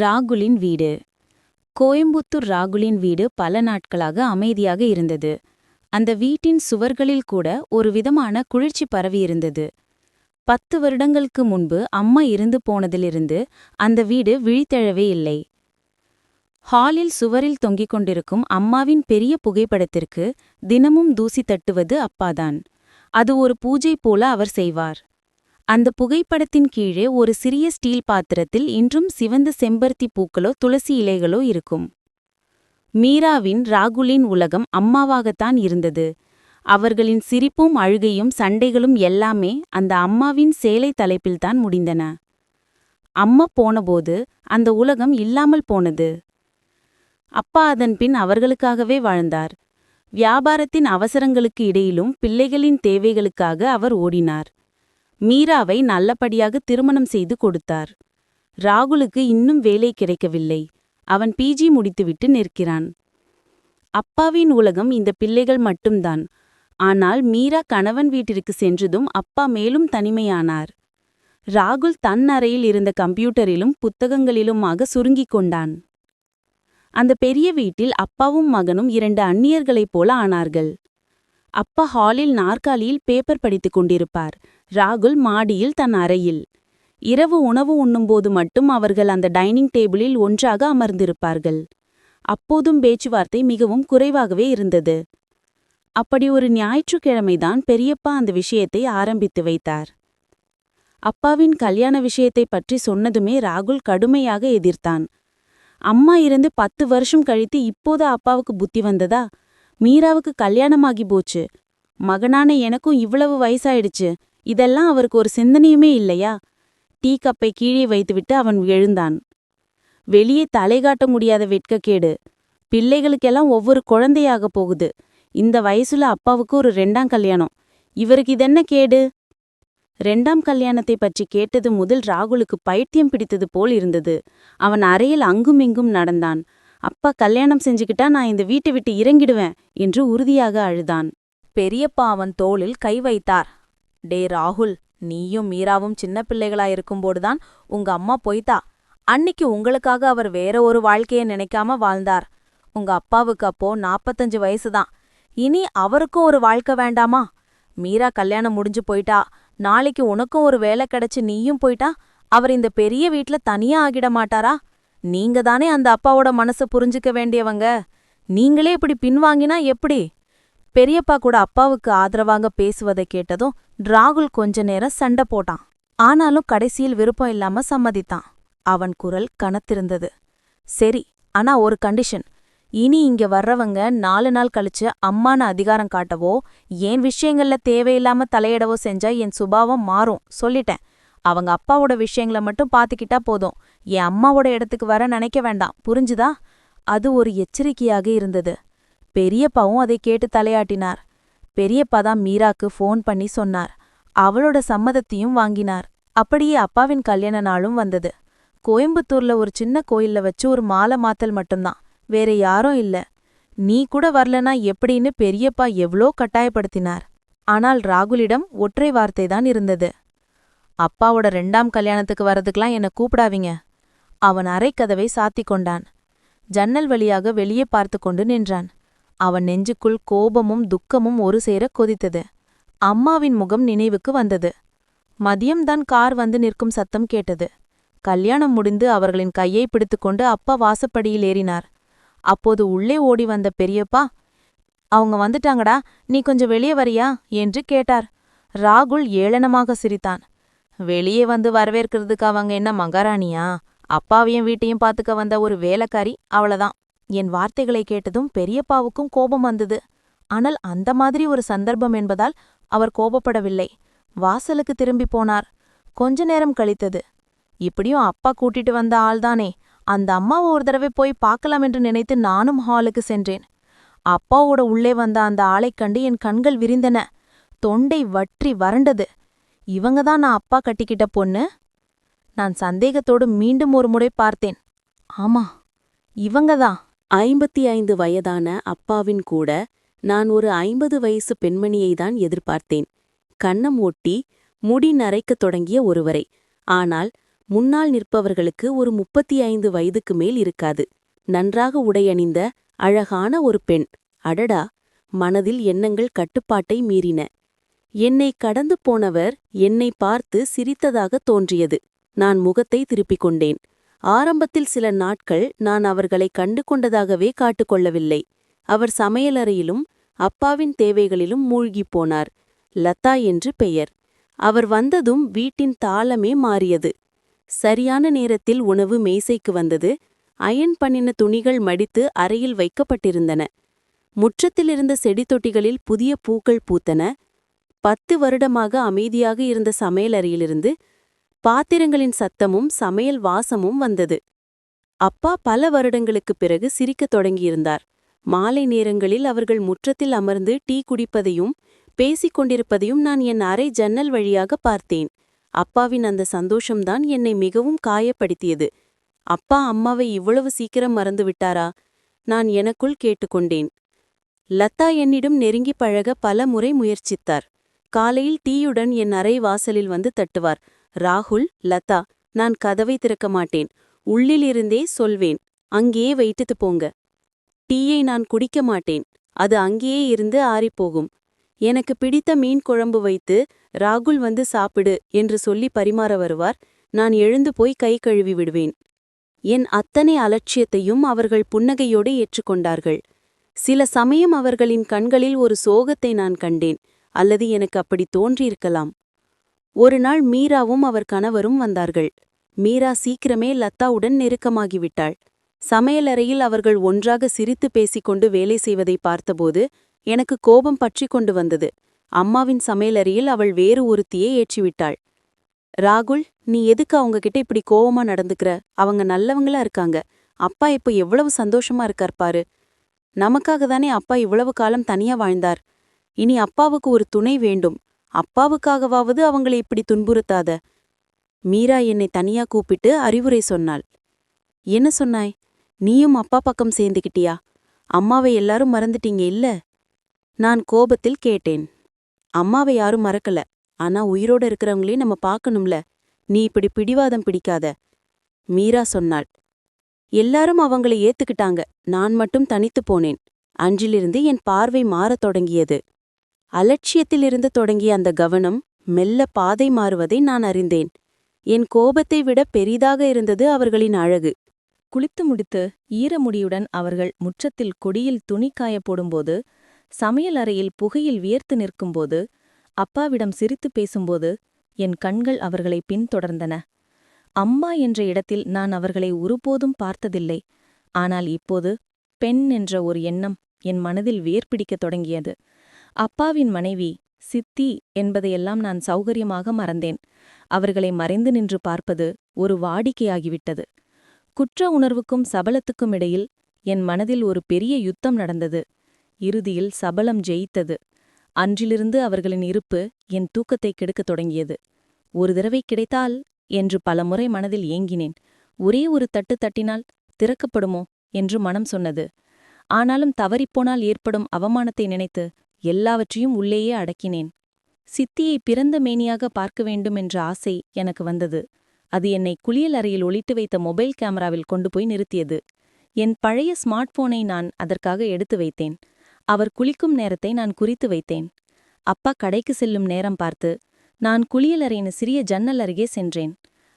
ராகுலின் வீடு. கோயம்புத்தூர் ராகுலின் வீடு பல நாட்களாக அமைதியாக இருந்தது. அந்த வீட்டின் சுவர்களில் கூட ஒரு விதமான குளிர்ச்சி பரவியிருந்தது பத்து வருடங்களுக்கு முன்பு அம்மா இருந்து போனதிலிருந்து அந்த வீடு விழித்தெழவே இல்லை. ஹாலில் சுவரில் தொங்கிக் கொண்டிருக்கும் அம்மாவின் பெரிய புகைப்படத்திற்கு தினமும் தூசி தட்டுவது அப்பாதான். அது ஒரு பூஜை போல அவர் செய்வார். அந்த புகைப்படத்தின் கீழே ஒரு சிறிய ஸ்டீல் பாத்திரத்தில் இன்றும் சிவந்த செம்பருத்தி பூக்களோ துளசி இலைகளோ இருக்கும். மீராவின் ராகுலின் உலகம் அம்மாவாகத்தான் இருந்தது. அவர்களின் சிரிப்பும் அழுகையும் சண்டைகளும் எல்லாமே அந்த அம்மாவின் சேலை தலைப்பில்தான் முடிந்தன. அம்மா போனபோது அந்த உலகம் இல்லாமல் போனது. அப்பா அதன் பின் அவர்களுக்காகவே வாழ்ந்தார். வியாபாரத்தின் அவசரங்களுக்கு இடையிலும் பிள்ளைகளின் தேவைகளுக்காக அவர் ஓடினார். மீராவை நல்லபடியாக திருமணம் செய்து கொடுத்தார். ராகுலுக்கு இன்னும் வேலை கிடைக்கவில்லை. அவன் பிஜி முடித்துவிட்டு நிற்கிறான். அப்பாவின் உலகம் இந்த பிள்ளைகள் மட்டும்தான். ஆனால் மீரா கணவன் வீட்டிற்கு சென்றதும் அப்பா மேலும் தனிமையானார். ராகுல் தன் அறையில் இருந்த கம்ப்யூட்டரிலும் புத்தகங்களிலுமாக சுருங்கிக் கொண்டான். அந்த பெரிய வீட்டில் அப்பாவும் மகனும் இரண்டு அந்நியர்களைப் போல ஆனார்கள். அப்பா ஹாலில் நாற்காலியில் பேப்பர் படித்துக் கொண்டிருப்பார். ராகுல் மாடியில் தன் அறையில். இரவு உணவு உண்ணும்போது மட்டும் அவர்கள் அந்த டைனிங் டேபிளில் ஒன்றாக அமர்ந்திருப்பார்கள். அப்போதும் பேச்சுவார்த்தை மிகவும் குறைவாகவே இருந்தது. அப்படி ஒரு ஞாயிற்றுக்கிழமைதான் பெரியப்பா அந்த விஷயத்தை ஆரம்பித்து வைத்தார். அப்பாவின் கல்யாண விஷயத்தை பற்றி சொன்னதுமே ராகுல் கடுமையாக எதிர்த்தான். அம்மா இருந்து பத்து வருஷம் கழித்து இப்போது அப்பாவுக்கு புத்தி வந்ததா? மீராவுக்கு கல்யாணமாகி போச்சு. மகனான எனக்கும் இவ்வளவு வயசாயிடுச்சு. இதெல்லாம் அவருக்கு ஒரு சிந்தனையுமே இல்லையா? டீ கப்பை கீழே வைத்துவிட்டு அவன் எழுந்தான். வெளியே தலை காட்ட முடியாத வெட்கக்கேடு. பிள்ளைகளுக்கெல்லாம் ஒவ்வொரு குழந்தையாக போகுது. இந்த வயசுல அப்பாவுக்கு ஒரு ரெண்டாம் கல்யாணம். இவருக்கு இதென்ன கேடு? ரெண்டாம் கல்யாணத்தை பற்றி கேட்டது முதல் ராகுலுக்கு பைத்தியம் பிடித்தது போல் இருந்தது. அவன் அறையில் அங்குமிங்கும் நடந்தான். அப்பா கல்யாணம் செஞ்சுக்கிட்டா நான் இந்த வீட்டை விட்டு இறங்கிடுவேன் என்று உறுதியாக அழுதான். பெரியப்பா அவன் தோளில் கை வைத்தார். டே ராகுல் நீயும் மீராவும் சின்ன பிள்ளைகளாயிருக்கும்போதுதான் உங்க அம்மா போய்த்தா. அன்னிக்கு உங்களுக்காக அவர் வேற ஒரு வாழ்க்கைய நினைக்காம வாழ்ந்தார். உங்க அப்பாவுக்கு அப்போ நாப்பத்தஞ்சு வயசுதான். இனி அவருக்கும் ஒரு வாழ்க்கை வேண்டாமா? மீரா கல்யாணம் முடிஞ்சு போயிட்டா. நாளைக்கு உனக்கும் ஒரு வேலை கிடைச்சு நீயும் போயிட்டா. அவர் இந்த பெரிய வீட்ல தனியா ஆகிட மாட்டாரா? நீங்க தானே அந்த அப்பாவோட மனச புரிஞ்சுக்க வேண்டியவங்க? நீங்களே இப்படி பின்வாங்கினா எப்படி? பெரியப்பா கூட அப்பாவுக்கு ஆதரவாக பேசுவதை கேட்டதும் ராகுல் கொஞ்ச நேரம் சண்டை போட்டான். ஆனாலும் கடைசியில் விருப்பம் இல்லாம சம்மதித்தான். அவன் குரல் கனத்திருந்தது. சரி ஆனா ஒரு கண்டிஷன். இனி இங்க வர்றவங்க நாலு நாள் கழிச்சு அம்மான அதிகாரம் காட்டவோ ஏன் விஷயங்கள்ல தேவையில்லாம தலையிடவோ செஞ்சா என் சுபாவம் மாறும் சொல்லிட்டேன். அவங்க அப்பாவோட விஷயங்கள மட்டும் பாத்துக்கிட்டா போதும். என் அம்மாவோட இடத்துக்கு வர நினைக்க வேண்டாம். புரிஞ்சுதா? அது ஒரு எச்சரிக்கையாக இருந்தது. பெரியப்பாவும் அதை கேட்டு தலையாட்டினார். பெரியப்பா தான் மீராக்கு ஃபோன் பண்ணி சொன்னார். அவளோட சம்மதத்தையும் வாங்கினார். அப்படியே அப்பாவின் கல்யாண நாளும் வந்தது. கோயம்புத்தூர்ல ஒரு சின்ன கோயில்ல வச்சு ஒரு மாலை மாத்தல் மட்டும்தான். வேற யாரும் இல்ல. நீ கூட வரலனா எப்படின்னு பெரியப்பா எவ்ளோ கட்டாயப்படுத்தினார். ஆனால் ராகுலிடம் ஒற்றை வார்த்தைதான் இருந்தது. அப்பாவோட ரெண்டாம் கல்யாணத்துக்கு வரதுக்கெல்லாம் என்ன கூப்பிடாதீங்க. அவன் அரைக்கதவை சாத்திக் கொண்டான். ஜன்னல் வழியாக வெளியே பார்த்து கொண்டு நின்றான். அவன் நெஞ்சுக்குள் கோபமும் துக்கமும் ஒரு சேர கொதித்தது. அம்மாவின் முகம் நினைவுக்கு வந்தது. மதியம்தான் கார் வந்து நிற்கும் சத்தம் கேட்டது. கல்யாணம் முடிந்து அவர்களின் கையை பிடித்துக்கொண்டு அப்பா வாசப்படியில் ஏறினார். அப்போது உள்ளே ஓடி வந்த பெரியப்பா அவங்க வந்துட்டாங்கடா நீ கொஞ்சம் வெளியே வரியா? என்று கேட்டார். ராகுல் ஏளனமாக சிரித்தான். வெளியே வந்து வரவேற்கிறதுக்கு அவங்க என்ன மகாராணியா? அப்பாவையும் வீட்டையும் பாத்துக்க வந்த ஒரு வேலைக்காரி அவ்வளவுதான் என் வார்த்தைகளை கேட்டதும் பெரியப்பாவுக்கும் கோபம் வந்தது. ஆனால் அந்த மாதிரி ஒரு சந்தர்ப்பம் என்பதால் அவர் கோபப்படவில்லை. வாசலுக்கு திரும்பி போனார். கொஞ்ச நேரம் கழித்தது. இப்படியும் அப்பா கூட்டிட்டு வந்த ஆள்தானே. அந்த அம்மாவை ஒரு தடவை போய் பார்க்கலாம் என்று நினைத்து நானும் ஹாலுக்கு சென்றேன். அப்பாவோட உள்ளே வந்த அந்த ஆளைக் கண்டு என் கண்கள் விரிந்தன. தொண்டை வற்றி வறண்டது. இவங்க தான் நான் அப்பா கட்டிக்கிட்ட பொண்ணு? நான் சந்தேகத்தோடு மீண்டும் ஒரு முறை பார்த்தேன். ஆமா இவங்க தான் ஐம்பத்தி ஐந்து வயதான அப்பாவின் கூட நான் ஒரு ஐம்பது வயசு பெண்மணியை தான் எதிர்பார்த்தேன். கன்னம் ஒட்டி முடி நரைக்கத் தொடங்கிய ஒருவரை. ஆனால் முன்னால் நிற்பவர்களுக்கு ஒரு முப்பத்தி ஐந்து வயதுக்கு மேல் இருக்காது. நன்றாக உடையணிந்த அழகான ஒரு பெண். அடடா மனதில் எண்ணங்கள் கட்டுப்பாட்டை மீறின. என்னை கடந்து போனவர் என்னை பார்த்து சிரித்ததாக தோன்றியது. நான் முகத்தை திருப்பிக் கொண்டேன். ஆரம்பத்தில் சில நாட்கள் நான் அவர்களை கண்டு கொண்டதாகவே காட்டுக்கொள்ளவில்லை அவர் சமையலறையிலும் அப்பாவின் தேவைகளிலும் மூழ்கிப் போனார். லதா என்று பெயர். அவர் வந்ததும் வீட்டின் தாளமே மாறியது. சரியான நேரத்தில் உணவு மேசைக்கு வந்தது. அயன் பண்ணின துணிகள் மடித்து அறையில் வைக்கப்பட்டிருந்தன. முற்றத்திலிருந்த செடி தொட்டிகளில் புதிய பூக்கள் பூத்தன. பத்து வருடமாக அமைதியாக இருந்த சமையலறையிலிருந்து பாத்திரங்களின் சத்தமும் சமையல் வாசமும் வந்தது. அப்பா பல வருடங்களுக்குப் பிறகு சிரிக்கத் தொடங்கியிருந்தார். மாலை நேரங்களில் அவர்கள் முற்றத்தில் அமர்ந்து டீ குடிப்பதையும் பேசிக் கொண்டிருப்பதையும் நான் என் அறை ஜன்னல் வழியாக பார்த்தேன். அப்பாவின் அந்த சந்தோஷம்தான் என்னை மிகவும் காயப்படுத்தியது. அப்பா அம்மாவை இவ்வளவு சீக்கிரம் மறந்து விட்டாரா? நான் எனக்குள் கேட்டுக்கொண்டேன். லதா என்னிடம் நெருங்கி பழக பல முறை முயற்சித்தார். காலையில் டீயுடன் என் அறை வாசலில் வந்து தட்டுவார். ராகுல் லதா நான் கதவை திறக்க மாட்டேன். உள்ளிலிருந்தே சொல்வேன் அங்கேயே வைத்துட்டு போங்க. டீயை நான் குடிக்க மாட்டேன். அது அங்கேயே இருந்து ஆறிப்போகும். எனக்கு பிடித்த மீன் குழம்பு வைத்து ராகுல் வந்து சாப்பிடு என்று சொல்லி பரிமாற வருவார். நான் எழுந்து போய் கை கழுவி விடுவேன். என் அத்தனை அலட்சியத்தையும் அவர்கள் புன்னகையோடு ஏற்றுக்கொண்டார்கள். சில சமயம் அவர்களின் கண்களில் ஒரு சோகத்தை நான் கண்டேன். அல்லது எனக்கு அப்படி தோன்றியிருக்கலாம். ஒரு நாள் மீராவும் அவர் கணவரும் வந்தார்கள். மீரா சீக்கிரமே லத்தாவுடன் நெருக்கமாகிவிட்டாள். சமையலறையில் அவர்கள் ஒன்றாக சிரித்து பேசிக்கொண்டு வேலை செய்வதை பார்த்தபோது எனக்கு கோபம் பற்றி கொண்டு வந்தது. அம்மாவின் சமையலறையில் அவள் வேறு ஒருத்தியை ஏற்றிவிட்டாள். ராகுல் நீ எதுக்கு அவங்க கிட்ட இப்படி கோபமா நடந்துக்கிற? அவங்க நல்லவங்களா இருக்காங்க. அப்பா இப்போ எவ்வளவு சந்தோஷமா இருக்கார் பாரு. நமக்காக தானே அப்பா இவ்வளவு காலம் தனியா வாழ்ந்தார். இனி அப்பாவுக்கு ஒரு துணை வேண்டும். அப்பாவுக்காகவாவது அவங்களை இப்படி துன்புறுத்தாத. மீரா என்னை தனியா கூப்பிட்டு அறிவுரை சொன்னாள். என்ன சொன்னாய்? நீயும் அப்பா பக்கம் சேர்ந்துக்கிட்டியா அம்மாவை எல்லாரும் மறந்துட்டீங்க இல்ல? நான் கோபத்தில் கேட்டேன். அம்மாவை யாரும் மறக்கல. ஆனா உயிரோட இருக்கிறவங்களையும் நம்ம பார்க்கணும்ல. நீ இப்படி பிடிவாதம் பிடிக்காத. மீரா சொன்னாள். எல்லாரும் அவங்களை ஏத்துக்கிட்டாங்க. நான் மட்டும் தனித்து போனேன். அன்றிலிருந்து என் பார்வை மாறத் தொடங்கியது. அலட்சியத்திலிருந்து தொடங்கிய அந்த கவனம் மெல்ல பாதை மாறுவதை நான் அறிந்தேன். என் கோபத்தை விட பெரிதாக இருந்தது அவர்களின் அழகு. குளித்து முடித்து ஈரமுடியுடன் அவர்கள் முற்றத்தில் கொடியில் துணி காய போடும்போது சமையல் அறையில் புகையில் வியர்த்து நிற்கும்போது அப்பாவிடம் சிரித்து பேசும்போது என் கண்கள் அவர்களை பின்தொடர்ந்தன. அம்மா என்ற இடத்தில் நான் அவர்களை ஒருபோதும் பார்த்ததில்லை. ஆனால் இப்போது பெண் என்ற ஒரு எண்ணம் என் மனதில் வேர்பிடிக்கத் தொடங்கியது. அப்பாவின் மனைவி சித்தி என்பதையெல்லாம் நான் சௌகரியமாக மறந்தேன். அவர்களை மறைந்து நின்று பார்ப்பது ஒரு வாடிக்கையாகிவிட்டது. குற்ற உணர்வுக்கும் சபலத்துக்கும் இடையில் என் மனதில் ஒரு பெரிய யுத்தம் நடந்தது. இறுதியில் சபலம் ஜெயித்தது. அன்றிலிருந்து அவர்களின் இருப்பு என் தூக்கத்தை கெடுக்கத் தொடங்கியது. ஒரு தடவை கிடைத்தால் என்று பலமுறை மனதில் ஏங்கினேன். ஒரே ஒரு தட்டு தட்டினால் திறக்கப்படுமோ என்று மனம் சொன்னது. ஆனாலும் தவறிப்போனால் ஏற்படும் அவமானத்தை நினைத்து எல்லாவற்றையும் உள்ளேயே அடக்கினேன். சித்தியை பிறந்த மேனியாக பார்க்க வேண்டும் என்ற ஆசை எனக்கு வந்தது. அது என்னை குளியல் அறையில் ஒளிட்டு வைத்த மொபைல் கேமராவில் கொண்டு போய் நிறுத்தியது. என் பழைய ஸ்மார்ட் போனை நான் அதற்காக எடுத்து வைத்தேன். அவர் குளிக்கும் நேரத்தை நான் குறித்து வைத்தேன். அப்பா கடைக்கு செல்லும் நேரம் பார்த்து நான் குளியலறையின் சிறிய ஜன்னல் அருகே சென்றேன்.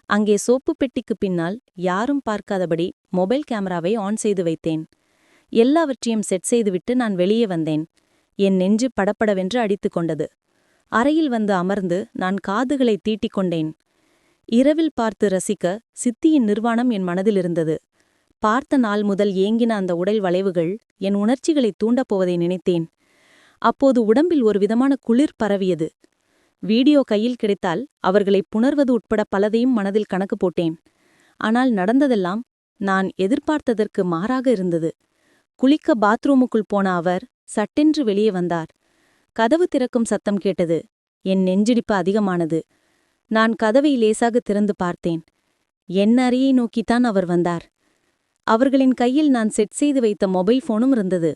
அங்கே சோப்பு பெட்டிக்கு பின்னால் யாரும் பார்க்காதபடி மொபைல் கேமராவை ஆன் செய்து வைத்தேன். எல்லாவற்றையும் செட் செய்துவிட்டு நான் வெளியே வந்தேன். என் நெஞ்சு படப்படவென்று அடித்துக் கொண்டது அறையில் வந்து அமர்ந்து நான் காதுகளை தீட்டிக் கொண்டேன் இரவில் பார்த்து ரசிக்க சித்தியின் நிர்வாணம் என் மனதில் இருந்தது. பார்த்த நாள் முதல் ஏங்கின அந்த உடல் வளைவுகள் என் உணர்ச்சிகளை தூண்டப் போவதை நினைத்தேன். அப்போது உடம்பில் ஒரு விதமான குளிர் பரவியது. வீடியோ கையில் கிடைத்தால் அவர்களை புணர்வது உட்பட பலதையும் மனதில் கணக்கு போட்டேன். ஆனால் நடந்ததெல்லாம் நான் எதிர்பார்த்ததற்கு மாறாக இருந்தது. குளிக்க பாத்ரூமுக்குள் போன அவர் சட்டென்று வெளியே வந்தார். கதவு திறக்கும் சத்தம் கேட்டது. என் நெஞ்சிடிப்பு அதிகமானது. நான் கதவை லேசாக திறந்து பார்த்தேன். என் அறையை நோக்கித்தான் அவர் வந்தார். அவர்களின் கையில் நான் செட் செய்து வைத்த மொபைல் போனும் இருந்தது.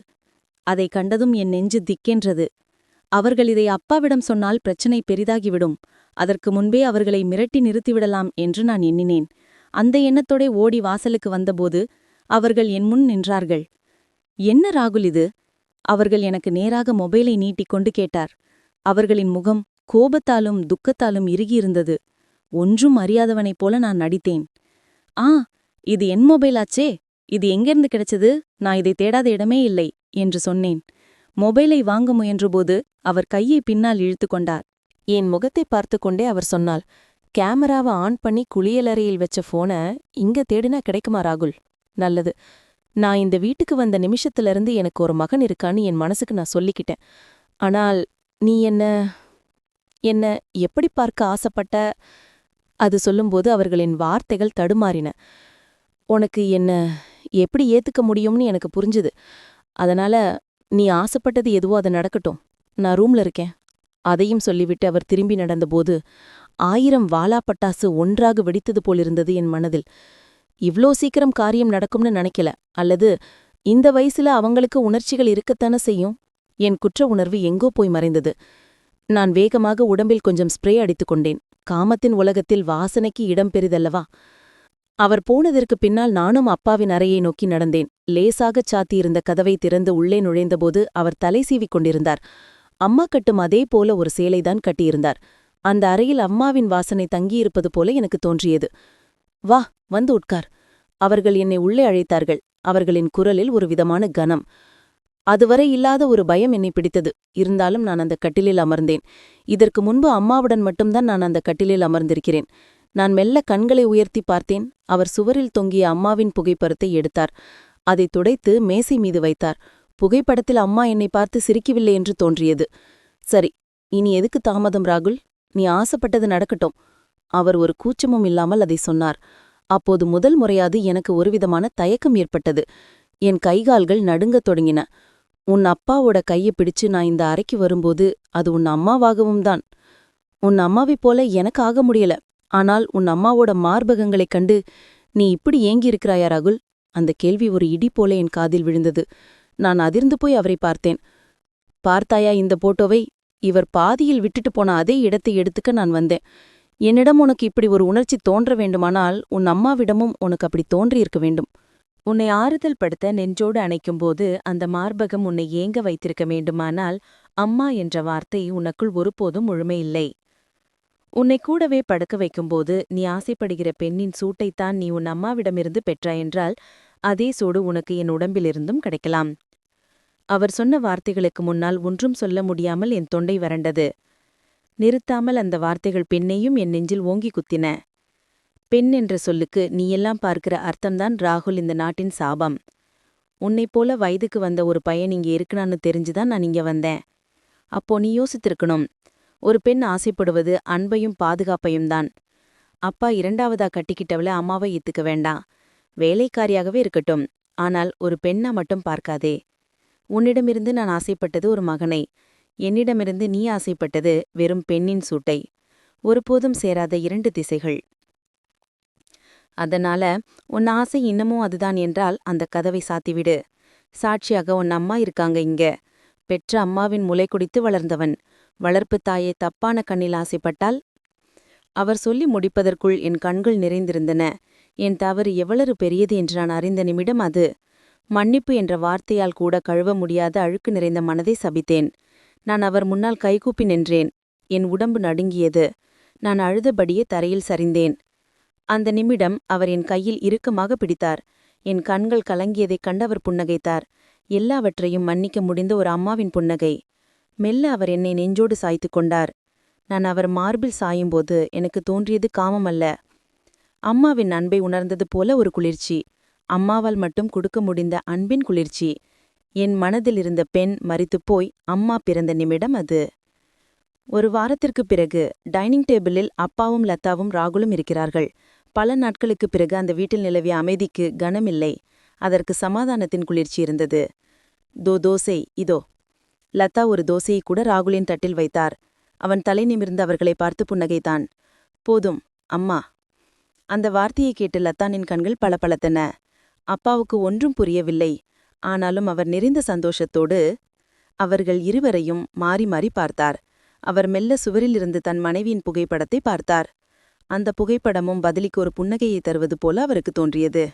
அதை கண்டதும் என் நெஞ்சு திக்கென்றது. அவர்கள் இதை அப்பாவிடம் சொன்னால் பிரச்சனை பெரிதாகிவிடும். அதற்கு முன்பே அவர்களை மிரட்டி நிறுத்திவிடலாம் என்று நான் எண்ணினேன். அந்த எண்ணத்தோடே ஓடி வாசலுக்கு வந்தபோது அவர்கள் என் முன் நின்றார்கள். என்ன ராகுல் இது? அவர்கள் எனக்கு நேராக மொபைலை நீட்டிக் கொண்டு கேட்டார். அவர்களின் முகம் கோபத்தாலும் துக்கத்தாலும் இறுகியிருந்தது. ஒன்றும் அறியாதவனைப் போல நான் நடித்தேன். ஆ இது என் மொபைலாச்சே இது எங்கிருந்து கிடைச்சது? நான் இதை தேடாத இடமே இல்லை என்று சொன்னேன். மொபைலை வாங்க முயன்றபோது அவர் கையை பின்னால் இழுத்து கொண்டார். என் முகத்தை பார்த்து கொண்டே அவர் சொன்னாள் கேமராவை ஆன் பண்ணி குளியலறையில் வச்ச போன இங்க தேடினா கிடைக்குமா ராகுல்? நல்லது. நான் இந்த வீட்டுக்கு வந்த நிமிஷத்திலிருந்து எனக்கு ஒரு மகன் இருக்கான்னு என் மனசுக்கு நான் சொல்லிக்கிட்டேன். ஆனால் நீ என்ன என்ன எப்படி பார்க்க ஆசைப்பட்ட? அது சொல்லும்போது அவர்களின் வார்த்தைகள் தடுமாறின. உனக்கு என்ன எப்படி ஏத்துக்க முடியும்னு எனக்கு புரிஞ்சுது. அதனால நீ ஆசைப்பட்டது எதுவோ அது நடக்கட்டும். நான் ரூம்ல இருக்கேன். அதையும் சொல்லிவிட்டு அவர் திரும்பி நடந்தபோது ஆயிரம் வாலாப்பட்டாசு ஒன்றாக வெடித்தது போலிருந்தது என் மனதில். இவ்ளோ சீக்கிரம் காரியம் நடக்கும்னு நினைக்கல. அல்லது இந்த வயசுல அவங்களுக்கு உணர்ச்சிகள் இருக்கத்தானே செய்யும்? என் குற்ற உணர்வு எங்கோ போய் மறைந்தது. நான் வேகமாக உடம்பில் கொஞ்சம் ஸ்ப்ரே அடித்துக் கொண்டேன். காமத்தின் உலகத்தில் வாசனைக்கு இடம் பெரிதல்லவா? அவர் போனதற்கு பின்னால் நானும் அப்பாவின் அறையை நோக்கி நடந்தேன். லேசாகச் சாத்தியிருந்த கதவை திறந்து உள்ளே நுழைந்தபோது அவர் தலை சீவிக் கொண்டிருந்தார். அம்மா கட்டும் அதே போல ஒரு சேலைதான் கட்டியிருந்தார். அந்த அறையில் அம்மாவின் வாசனை தங்கியிருப்பது போல எனக்கு தோன்றியது. வா வந்து உட்கார். அவர்கள் என்னை உள்ளே அழைத்தார்கள். அவர்களின் குரலில் ஒரு விதமான கனம். அதுவரை இல்லாத ஒரு பயம் என்னை பிடித்தது. இருந்தாலும் நான் அந்த கட்டிலில் அமர்ந்தேன். இதற்கு முன்பு அம்மாவுடன் மட்டும்தான் நான் அந்த கட்டிலில் அமர்ந்திருக்கிறேன். நான் மெல்ல கண்களை உயர்த்தி பார்த்தேன். அவர் சுவரில் தொங்கிய அம்மாவின் புகைப்படத்தை எடுத்தார். அதை துடைத்து மேசை மீது வைத்தார். புகைப்படத்தில் அம்மா என்னை பார்த்து சிரிக்கவில்லை என்று தோன்றியது. சரி இனி எதுக்கு தாமதம் ராகுல்? நீ ஆசைப்பட்டது நடக்கட்டும். அவர் ஒரு கூச்சமும் இல்லாமல் அதை சொன்னார். அப்போது முதல் முறையாது எனக்கு ஒருவிதமான தயக்கம் ஏற்பட்டது. என் கைகால்கள் நடுங்கத் தொடங்கின. உன் அப்பாவோட கையை பிடிச்சு நான் இந்த அறைக்கு வரும்போது அது உன் அம்மாவாகவும் தான். உன் அம்மாவைப் போல எனக்கு ஆக முடியல. ஆனால் உன் அம்மாவோட மார்பகங்களைக் கண்டு நீ இப்படி ஏங்கியிருக்கிறாயா ராகுல்? அந்த கேள்வி ஒரு இடி போல என் காதில் விழுந்தது. நான் அதிர்ந்து போய் அவரை பார்த்தேன். பார்த்தாயா இந்த போட்டோவை? இவர் பாதியில் விட்டுட்டு போன அதே இடத்தை எடுத்துக்க நான் வந்தேன். என்னிடம் உனக்கு இப்படி ஒரு உணர்ச்சி தோன்ற வேண்டுமானால் உன் அம்மாவிடமும் உனக்கு அப்படி தோன்றியிருக்க வேண்டும். உன்னை ஆறுதல் படுத்த நெஞ்சோடு அணைக்கும்போது அந்த மார்பகம் உன்னை ஏங்க வைத்திருக்க வேண்டுமானால் அம்மா என்ற வார்த்தை உனக்குள் ஒருபோதும் முழுமையில்லை. உன்னை கூடவே படுக்க வைக்கும்போது நீ ஆசைப்படுகிற பெண்ணின் சூட்டைத்தான் நீ உன் அம்மாவிடமிருந்து பெற்றாயென்றால் அதே சூடு உனக்கு என் உடம்பிலிருந்தும் கிடைக்கலாம். அவர் சொன்ன வார்த்தைகளுக்கு முன்னால் ஒன்றும் சொல்ல முடியாமல் என் தொண்டை வறண்டது. நிறுத்தாமல் அந்த வார்த்தைகள் பெண்ணையும் என் நெஞ்சில் ஓங்கி குத்தின. பெண் என்ற சொல்லுக்கு நீயெல்லாம் பார்க்கிற அர்த்தம்தான் ராகுல் இந்த நாட்டின் சாபம். உன்னைப் போல வயதுக்கு வந்த ஒரு பையன் இங்கே இருக்கணான்னு தெரிஞ்சுதான் நான் இங்க வந்தேன். அப்போ நீ யோசித்திருக்கணும். ஒரு பெண் ஆசைப்படுவது அன்பையும் பாதுகாப்பையும் தான் அப்பா இரண்டாவதா கட்டிக்கிட்டவள அம்மாவை ஏத்துக்க வேண்டாம். வேலைக்காரியாகவே இருக்கட்டும். ஆனால் ஒரு பெண்ணா மட்டும் பார்க்காதே. உன்னிடமிருந்து நான் ஆசைப்பட்டது ஒரு மகனை. என்னிடமிருந்து நீ ஆசைப்பட்டது வெறும் பெண்ணின் சூட்டை. ஒருபோதும் சேராத இரண்டு திசைகள். அதனால உன் ஆசை இன்னமும் அதுதான் என்றால் அந்த கதவை சாத்திவிடு. சாட்சியாக உன் அம்மா இருக்காங்க இங்க. பெற்ற அம்மாவின் முளை குடித்து வளர்ந்தவன். வளர்ப்பு தாயை தப்பான கண்ணில் ஆசைப்பட்டால்? அவர் சொல்லி முடிப்பதற்குள் என் கண்கள் நிறைந்திருந்தன. என் தவறு எவ்வளவு பெரியது என்று நான் அறிந்த நிமிடம் அது. மன்னிப்பு என்ற வார்த்தையால் கூட கழுவ முடியாத அழுக்கு நிறைந்த மனதை சபித்தேன். நான் அவர் முன்னால் கைகூப்பி நின்றேன். என் உடம்பு நடுங்கியது. நான் அழுதபடியே தரையில் சரிந்தேன். அந்த நிமிடம் அவர் என் கையில் இறுக்கமாக பிடித்தார். என் கண்கள் கலங்கியதைக் கண்டவர் புன்னகைத்தார். எல்லாவற்றையும் மன்னிக்க முடிந்த ஒரு அம்மாவின் புன்னகை. மெல்ல அவர் என்னை நெஞ்சோடு சாய்த்து கொண்டார். நான் அவர் மார்பில் சாயும்போது எனக்கு தோன்றியது காமமல்ல. அம்மாவின் அன்பை உணர்ந்தது போல ஒரு குளிர்ச்சி. அம்மாவால் மட்டும் கொடுக்க முடிந்த அன்பின் குளிர்ச்சி. என் மனதில் இருந்த பெண் மரித்துப் போய் அம்மா பிறந்த நிமிடம் அது. ஒரு வாரத்திற்குப் பிறகு டைனிங் டேபிளில் அப்பாவும் லதாவும் ராகுலும் இருக்கிறார்கள். பல நாட்களுக்குப் பிறகு அந்த வீட்டில் நிலவிய அமைதிக்கு கனமில்லை. அதற்கு சமாதானத்தின் குளிர்ச்சி இருந்தது. தோ தோசை இதோ. லதா ஒரு தோசையை கூட ராகுலின் தட்டில் வைத்தார். அவன் தலை நிமிர்ந்து அவர்களை பார்த்து புன்னகைத்தான். போதும் அம்மா. அந்த வார்த்தையை கேட்டு லத்தானின் கண்கள் பளபளத்தன. அப்பாவுக்கு ஒன்றும் புரியவில்லை. ஆனாலும் அவர் நிறைந்த சந்தோஷத்தோடு அவர்கள் இருவரையும் மாறி மாறி பார்த்தார். அவர் மெல்ல சுவரிலிருந்து தன் மனைவியின் புகைப்படத்தை பார்த்தார். அந்த புகைப்படமும் பதிலிக்கு ஒரு புன்னகையை தருவது போல அவருக்கு தோன்றியது.